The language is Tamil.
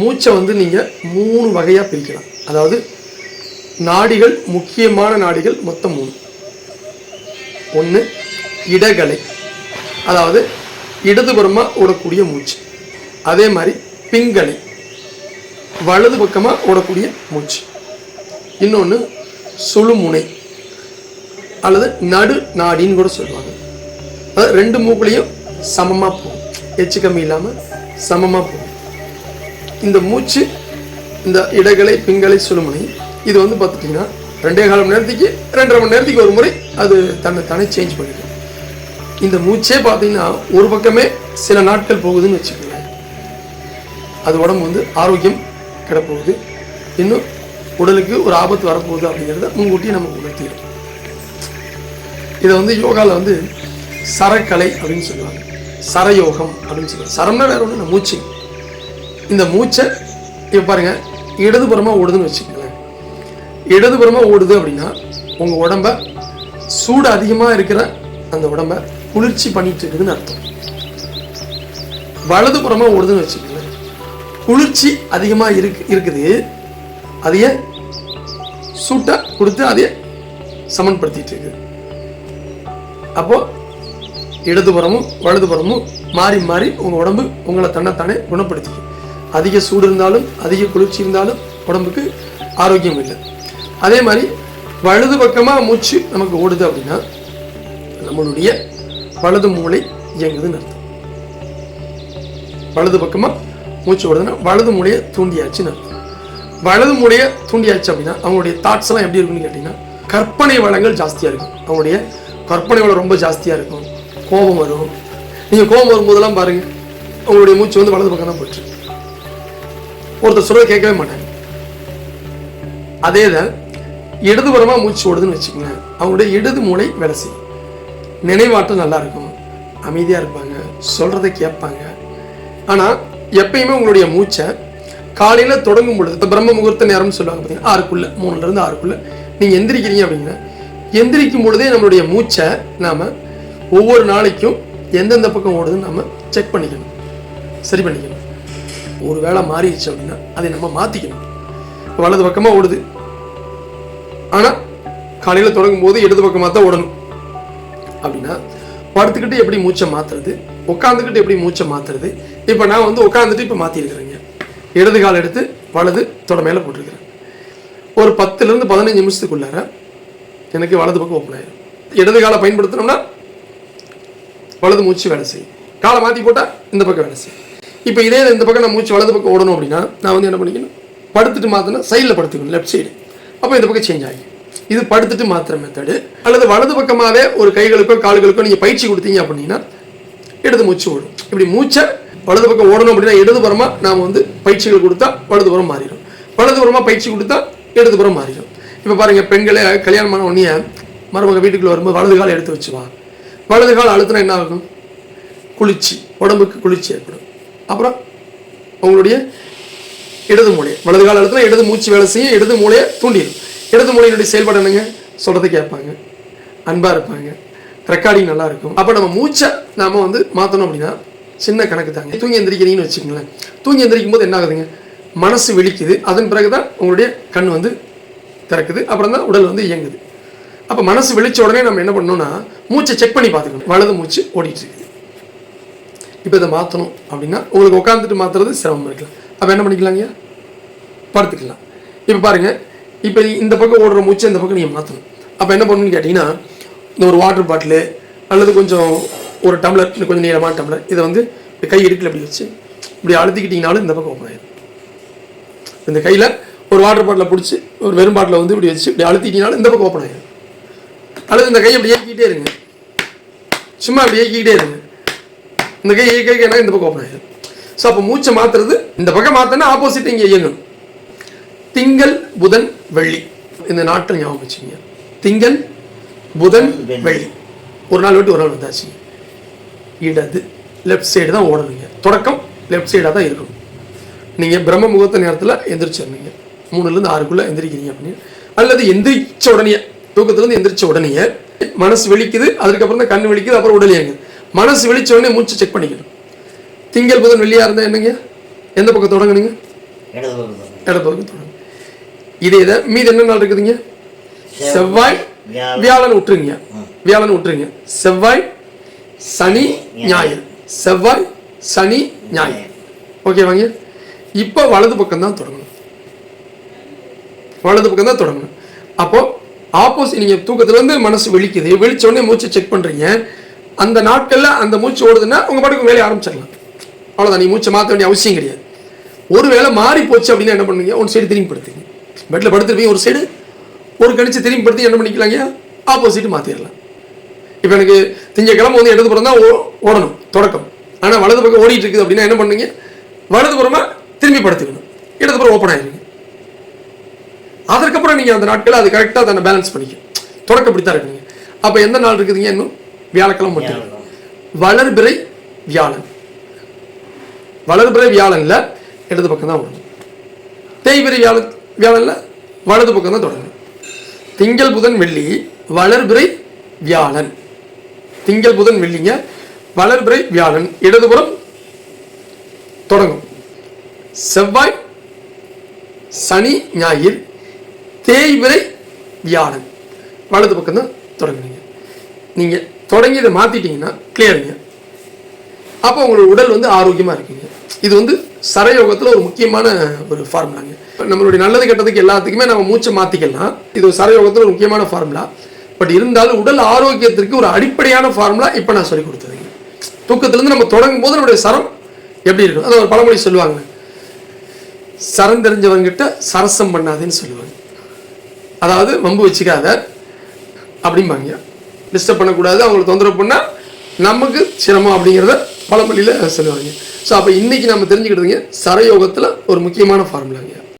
மூச்சை வந்து நீங்கள் மூணு வகையாக பிரிக்கலாம். அதாவது நாடிகள் முக்கியமான நாடிகள் மொத்தம் மூணு. ஒன்று இடகலை. அதாவது இடதுபுறமாக ஓடக்கூடிய மூச்சு. அதே மாதிரி பிங்கலை. வலது பக்கமாக ஓடக்கூடிய மூச்சு. இன்னொன்று சுழுமுனை. அல்லது நடு நாடின்னு கூட சொல்லுவாங்க. அதாவது ரெண்டு மூக்குலையும் சமமாக போகும். எச்சு கம்மி இல்லாமல் சமமாக போகும். இந்த மூச்சு இந்த இடகலை பிங்களை சுழுமுனை இது வந்து பார்த்துட்டிங்கன்னா ரெண்டே கால் மணி நேரத்துக்கு ரெண்டரை மணி நேரத்துக்கு ஒரு முறை அது தன்னை தானே சேஞ்ச் பண்ணிக்கும். இந்த மூச்சே பார்த்தீங்கன்னா ஒரு பக்கமே சில நாட்கள் போகுதுன்னு வச்சுக்கோங்க அது உடம்பு வந்து ஆரோக்கியம் கிடப்போகுது. இன்னும் உடலுக்கு ஒரு ஆபத்து வரப்போகுது அப்படிங்கிறத முன்கூட்டியே நமக்கு உணர்த்திடும் இதை வந்து யோகாவில் வந்து சரக்கலை அப்படின்னு சொல்லுவாங்க. சரயோகம் அப்படின்னு சொல்லுவாங்க. சரம்னா வேற ஒன்று மூச்சு. இந்த மூச்சை இப்போ பாருங்க இடதுபுறமாக ஓடுதுன்னு வச்சுக்கோங்களேன். இடதுபுறமாக ஓடுது அப்படின்னா உங்கள் உடம்ப சூடு அதிகமாக இருக்கிற அந்த உடம்ப குளிர்ச்சி பண்ணிட்டு இருக்குதுன்னு அர்த்தம். வலதுபுறமாக ஓடுதுன்னு வச்சுக்கோங்களேன். குளிர்ச்சி அதிகமாக இருக்கு இருக்குது. அதைய சூட்டை கொடுத்து அதைய சமன்படுத்திட்டு இருக்குது அப்போது இடதுபுறமும் வலதுபுறமும் மாறி மாறி உங்கள் உடம்பு உங்களை தன்னைத்தானே குணப்படுத்திக்கும். அதிக சூடு இருந்தாலும் அதிக குளிர்ச்சி இருந்தாலும் உடம்புக்கு ஆரோக்கியம் இல்லை. அதே மாதிரி வலது பக்கமாக மூச்சு நமக்கு ஓடுது அப்படின்னா நம்மளுடைய வலது மூளை இயங்குதுன்னு அர்த்தம். வலது பக்கமாக மூச்சு ஓடுதுன்னா வலது மூளையை தூண்டியாச்சுன்னு அர்த்தம். வலது மூளையை தூண்டியாச்சு அப்படின்னா அவங்களுடைய தாட்ஸ் எல்லாம் எப்படி இருக்குன்னு கேட்டிங்கன்னா கற்பனை வளங்கள் ஜாஸ்தியாக இருக்கும். அவங்களுடைய கற்பனை வளம் ரொம்ப ஜாஸ்தியாக இருக்கும். கோபம் வரும். நீங்கள் கோபம் வரும்போதெல்லாம் பாருங்கள் அவங்களுடைய மூச்சு வந்து வலது பக்கம் தான் போட்டுருக்கு ஒருத்தர் சொல்ல கேட்கவே மாட்டாங்க அதே தான் இடதுபுறமா மூச்சு ஓடுதுன்னு வச்சுக்கோங்க அவங்களுடைய இடது மூளை வேலை செய்யும். நினைவாற்றல் நல்லா இருக்கும். அமைதியாக இருப்பாங்க. சொல்கிறத கேட்பாங்க. ஆனால் எப்பயுமே உங்களுடைய மூச்சை காலையில் தொடங்கும் பொழுது இப்போ பிரம்ம முகூர்த்த நேரம்னு சொல்லுவாங்க பார்த்தீங்கன்னா ஆறுக்குள்ளே மூணுலேருந்து ஆறுக்குள்ளே. நீங்கள் எந்திரிக்கிறீங்க அப்படின்னா எந்திரிக்கும் பொழுதே நம்மளுடைய மூச்சை நாம் ஒவ்வொரு நாளைக்கும் எந்தெந்த பக்கம் ஓடுதுன்னு நம்ம செக் பண்ணிக்கணும். சரி பண்ணிக்கணும். ஒரு வேளை மாறிடுச்சு அப்படின்னா அதை நம்ம மாற்றிக்கணும் வலது பக்கமாக ஓடுது. ஆனால் காலையில் தொடங்கும் போது இடது பக்கமாக தான் ஓடணும். அப்படின்னா படுத்துக்கிட்டு எப்படி மூச்சை மாற்றுறது உட்காந்துக்கிட்டு எப்படி மூச்சை மாற்றுறது இப்போ நான் வந்து உட்காந்துட்டு இப்போ மாற்றிருக்கிறேங்க இடது கால் எடுத்து வலது தொட மேலே போட்டிருக்கிறேன். ஒரு பத்துலேருந்து பதினஞ்சு நிமிஷத்துக்குள்ளார எனக்கு வலது பக்கம் ஓப்பன் ஆயிடும் இடது காலை பயன்படுத்தினோம்னா வலது மூச்சு வேலை செய்யும். காலை மாற்றி போட்டால் இந்த பக்கம் வேலை செய்யும். இப்போ இதே இந்த பக்கம் நான் மூச்சு வலது பக்கம் ஓடணும் அப்படின்னா நான் வந்து என்ன பண்ணிக்கணும்? படுத்துட்டு மாற்றினா சைடில் படுத்துக்கணும் லெஃப்ட் சைடு அப்போ இந்த பக்கம் சேஞ்ச் ஆகி. இது படுத்துட்டு மாத்திர மெத்தடு அல்லது வலது பக்கமாகவே ஒரு கைகளுக்கோ கால்களுக்கோ நீங்கள் பயிற்சி கொடுத்தீங்க அப்படின்னா இடது மூச்சு ஓடும். இப்படி மூச்சை வலது பக்கம் ஓடணும் அப்படின்னா இடதுபுறமாக நாம் வந்து பயிற்சிகள் கொடுத்தா வலதுபுறம் மாறிடும். வலதுபுறமாக பயிற்சி கொடுத்தா இடதுபுறம் மாறிடும். இப்போ பாருங்கள் பெண்களை கல்யாணம் பண்ண உடனே மருமக வீட்டுக்குள்ள வரும்போது வலது கால் எடுத்து வச்சுவான் வலது கால் அழுத்தினா என்ன ஆகும்? குளிர்ச்சி உடம்புக்கு குளிர்ச்சி ஏற்படும். அப்புறம் உங்களுடைய இடது மூளை. வலது கால இடத்துல இடது மூச்சு வேலை செய்யும் இடது மூளையை தூண்டிடும். இடது மூளையினுடைய செயல்பாடு என்னங்க? சொல்கிறது கேட்பாங்க. அன்பாக இருப்பாங்க. ரெக்கார்டிங் நல்லா இருக்கும். அப்போ நம்ம மூச்சை நாம் வந்து மாற்றணும் அப்படின்னா சின்ன கணக்கு தாங்க. தூங்கி எந்திரிக்கிறீங்கன்னு வச்சுக்கோங்களேன். தூங்கி எந்திரிக்கும் போது என்ன ஆகுதுங்க? மனசு வெளிக்குது அதன் பிறகு தான் உங்களுடைய கண் வந்து திறக்குது. அப்புறம் தான் உடல் வந்து இயங்குது. அப்போ மனசு வெளிச்ச உடனே நம்ம என்ன பண்ணணும்னா மூச்சை செக் பண்ணி பார்த்துக்கணும். வலது மூச்சு ஓடிட்டு இருக்குது இப்போ இதை மாற்றணும் அப்படின்னா உங்களுக்கு உட்காந்துட்டு மாற்றுறது சிரமம் இருக்கலாம். அப்போ என்ன பண்ணிக்கலாங்க படுத்துக்கலாம். இப்போ பாருங்கள் இப்போ இந்த பக்கம் ஓடுற மூச்சு இந்த பக்கம் நீங்கள் மாற்றணும் அப்போ என்ன பண்ணணும்னு கேட்டிங்கன்னா இந்த ஒரு வாட்டர் பாட்டிலு அல்லது கொஞ்சம் ஒரு டம்ளர் இன்னும் கொஞ்சம் நீளமான டம்ளர் இதை வந்து கை இடுக்கில் அப்படி வச்சு இப்படி அழுத்திக்கிட்டிங்கனாலும் இந்த பக்கம் ஓப்பன் ஆயிடும் இந்த கையில் ஒரு வாட்டர் பாட்டில் பிடிச்சி ஒரு வெறும் பாட்டில் வந்து இப்படி வச்சு இப்படி அழுத்திட்டிங்கனாலும் இந்த பக்கம் ஓப்பன் ஆயிடும் அல்லது இந்த கையை இப்படி இயக்கிக்கிட்டே இருங்க. சும்மா இப்படி இயக்கிக்கிட்டே இருங்க. இந்த கை இயக்க இயக்க இந்த பக்கம் ஓப்பன் ஆயிடும் ஸோ அப்போ மூச்சை மாற்றுறது இந்த பக்கம் மாற்றினா ஆப்போசிட் இங்கே இயங்கணும் திங்கள் புதன் வெள்ளி. இந்த நாட்கள் ஞாபகம் வச்சுங்க திங்கள் புதன் வெள்ளி. ஒரு நாள் விட்டு ஒரு நாள் வந்தாச்சு. இடது லெஃப்ட் சைடு தான் ஓடணுங்க. தொடக்கம் லெஃப்ட் சைடாக தான் இருக்கணும் நீங்கள் பிரம்ம முகூர்த்த நேரத்தில் எந்திரிச்சிருந்தீங்க மூணுலேருந்து ஆறுக்குள்ளே எந்திரிக்கிறீங்க அப்படின்னு அல்லது எந்திரிச்ச உடனே தூக்கத்துலேருந்து எந்திரிச்ச உடனே மனசு வெளிக்குது அதுக்கப்புறம் தான் கண் வெளிக்குது அப்புறம் உடல் இயங்குது. மனசு வெளிச்ச உடனே மூச்சு செக் பண்ணிக்கணும். திங்கள் புதன் வெள்ளியாக இருந்தால் என்னங்க எந்த பக்கம் தொடங்குனீங்க? இடது பக்கம் தொடங்கும் இதே இதை மீதி என்ன நாள் இருக்குதுங்க செவ்வாய் வியாழன். விட்டுருங்க வியாழன் விட்டுருங்க செவ்வாய் சனி ஞாயிறு. செவ்வாய் சனி ஞாயிறு. ஓகேவாங்க இப்போ வலது பக்கம் தான் தொடங்கணும். வலது பக்கம் தான் தொடங்கணும். அப்போ ஆப்போசிட் நீங்க தூக்கத்துல இருந்து மனசு வெளிக்குது. வெளிச்ச உடனே மூச்சை செக் பண்றீங்க. அந்த நாட்களில் அந்த மூச்சு ஓடுதுன்னா உங்கள் பாட்டுக்கு வேலையை ஆரம்பிச்சிடலாம். அவ்வளோதான் நீ மூச்சை மாற்ற வேண்டிய அவசியம் கிடையாது. ஒருவேளை மாறி போச்சு அப்படின்னா என்ன பண்ணுவீங்க? ஒரு சைடு திரும்பி படுத்துங்க பெட்டில் படுத்துருப்பீங்க ஒரு சைடு ஒரு கணிச்சு திரும்பி படுத்து என்ன பண்ணிக்கலாங்க? ஆப்போசிட் மாற்றிடலாம் இப்போ எனக்கு திங்கக்கிழமை வந்து இடது புறம் தான் ஓ- ஓடணும். தொடக்கம். ஆனால் வலது பக்கம் ஓடிட்டு இருக்குது அப்படின்னா என்ன பண்ணுங்க வலது புறமா திரும்பி படுத்துக்கணும் இடது புறம் ஓப்பன் ஆயிருங்க. அதற்கப்புறம் நீங்கள் அந்த நாட்களில் அது கரெக்டாக தன்னை பேலன்ஸ் பண்ணிக்கணும் தொடக்கம் இப்படி தான் இருக்குங்க அப்போ எந்த நாள் இருக்குதுங்க இன்னும்? வியாழக்கிழமை மட்டும். வளர்பிறை வியாழன். வளர்பிறை வியாழன்ல இடது பக்கம் தான் ஓடணும் தேய்பிறை வியாழன் வியாழன்ல வலது பக்கம் தான் தொடங்கணும் திங்கள் புதன் வெள்ளி வளர்பிறை வியாழன். திங்கள் புதன் வெள்ளிங்க வளர்பிறை வியாழன். இடதுபுறம் தொடங்கும். செவ்வாய் சனி ஞாயிறு தேய்பிறை வியாழன். வலது பக்கம் தான் தொடங்குனீங்க. நீங்கள் தொடங்கி இதை மாற்றிட்டீங்கன்னா கிளியருங்க அப்போ உங்களோட உடல் வந்து ஆரோக்கியமாக இருக்குங்க. இது வந்து சரயோகத்தில் ஒரு முக்கியமான ஒரு ஃபார்முலாங்க நம்மளுடைய நல்லது கெட்டதுக்கு எல்லாத்துக்குமே நம்ம மூச்சை மாற்றிக்கலாம் இது ஒரு சரயோகத்தில் ஒரு முக்கியமான ஃபார்முலா பட் இருந்தாலும் உடல் ஆரோக்கியத்திற்கு ஒரு அடிப்படையான ஃபார்முலா இப்போ நான் சொல்லி கொடுத்ததுங்க. தூக்கத்திலேருந்து நம்ம தொடங்கும் போது நம்முடைய சரம் எப்படி இருக்கும்? அது ஒரு பழமொழி சொல்லுவாங்க. சரம் தெரிஞ்சவங்கிட்ட சரசம் பண்ணாதேன்னு சொல்லுவாங்க. அதாவது வம்பு வச்சுக்காத அப்படிம்பாங்க. டிஸ்டர்ப் பண்ணக்கூடாது. அவங்களுக்கு தொந்தரவு பண்ணால் நமக்கு சிரமம் அப்படிங்கிறத பழமொழியில் சொல்லுவாங்க. ஸோ அப்போ இன்றைக்கி நம்ம தெரிஞ்சுக்கிட்டதுங்க சரயோகத்தில் ஒரு முக்கியமான ஃபார்முலாங்க